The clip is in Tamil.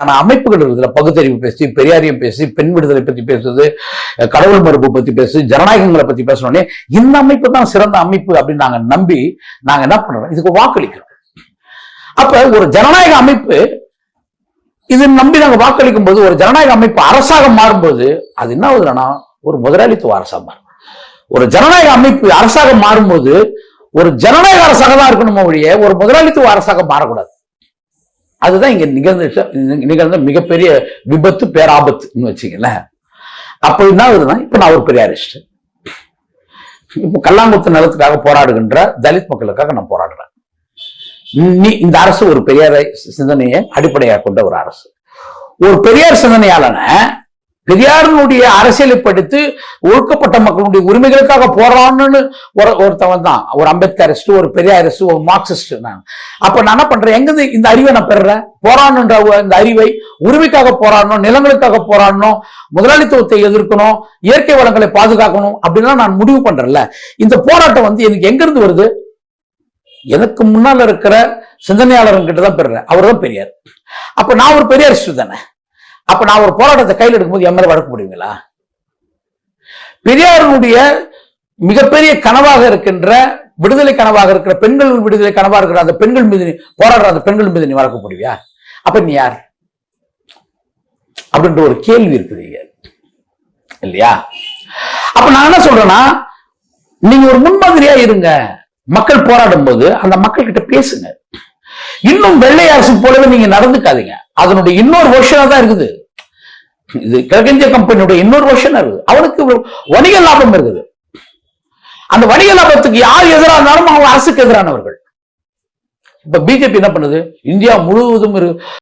ஆனா அமைப்புகள் இருக்குதுல பகுத்தறிவு பேசி பெரியாரியம் பேசி பெண் விடுதலை பத்தி பேசுறது கடவுள் மறுப்பு பத்தி பேசு ஜனநாயகங்களை பத்தி பேசணும்னே இந்த அமைப்பு தான் சிறந்த அமைப்பு அப்படின்னு நாங்க நம்பி நாங்க என்ன பண்றோம்? இதுக்கு வாக்களிக்கிறோம். அப்ப ஒரு ஜனநாயக அமைப்பு இது நம்பி நாங்க வாக்களிக்கும் போது ஒரு ஜனநாயக அமைப்பு அரசாக மாறும்போது அது என்ன ஆகுதுன்னா ஒரு முதலாளித்துவ அரசாக மாறும். ஒரு ஜனநாயக அமைப்பு அரசாக மாறும்போது ஒரு ஜனநாயக அரசாக தான் இருக்கணுமோ ஒழிய ஒரு முதலாளித்துவ அரசாக மாறக்கூடாது. அதுதான் இங்க நிகழ்ந்த நிகழ்ந்த மிகப்பெரிய விபத்து பேராபத்துன்னு வச்சுங்களேன் அப்ப என்ன இப்ப நான் ஒரு பெரியாரிஸ்ட் இப்போ கல்லாங்குத்து நலத்துக்காக போராடுகின்ற தலித் மக்களுக்காக நான் போராடுறேன். இந்த அரசு ஒரு பெரியார் சிந்தனையை அடிப்படையாக கொண்ட ஒரு அரசு. ஒரு பெரியார் சிந்தனையாளன பெரியாரினுடைய அரசியலை படித்து ஒழுக்கப்பட்ட மக்களுடைய உரிமைகளுக்காக போராடணும்னு ஒரு ஒருத்தவன் தான். ஒரு அம்பேத்கரிஸ்ட் ஒரு பெரியாரிஸ்ட் ஒரு மார்க்சிஸ்ட் நான். அப்ப நான் என்ன பண்றேன்? எங்க இந்த அறிவை நான் பெறுறேன்? போராடணுன்ற இந்த அறிவை உரிமைக்காக போராடணும் நிலங்களுக்காக போராடணும் முதலாளித்துவத்தை எதிர்க்கணும் இயற்கை வளங்களை பாதுகாக்கணும் அப்படின்லாம் நான் முடிவு பண்றேன்ல. இந்த போராட்டம் வந்து எனக்கு எங்கிருந்து வருது? எனக்கு முன்னால இருக்கிற சிந்தனையாளர்கிட்ட தான் பெறுறேன். அவர் தான் பெரியார். அப்ப நான் ஒரு பெரியாரிஸ்ட் தானே? அப்ப நான் ஒரு போராட்டத்தை கையில் எடுக்கும்போது என் மேல வழக்கு போடுவீங்களா? பெரியாருடைய மிகப்பெரிய கனவாக இருக்கின்ற விடுதலை கனவாக இருக்கிற பெண்கள் விடுதலை கனவாக இருக்கிற அந்த பெண்கள் மீது நீ போராடுற அந்த பெண்கள் மீது நீ வழக்கு போடுவியா? அப்ப நீ யார்? அப்படின்ற ஒரு கேள்வி இருக்குது இல்லையா? அப்ப நான் என்ன சொல்றேன்னா நீங்க ஒரு முன்மாதிரியா இருங்க. மக்கள் போராடும் போது அந்த மக்கள் கிட்ட பேசுங்க. இன்னும் வெள்ளை அரசு போலவே நீங்க நடந்துக்காதீங்க. அதனுடைய இன்னொரு வருஷனா தான் இருக்குது. இது கிழக்கிந்திய கம்பெனியுடைய இன்னொரு வருஷன் இருக்குது அவனுக்கு வணிக லாபம் இருக்குது. அந்த வணிக லாபத்துக்கு யார் எதிராக இருந்தாலும் அவங்க அரசுக்கு எதிரானவர்கள். இப்ப பிஜேபி என்ன பண்ணுது? இந்தியா முழுவதும் இரு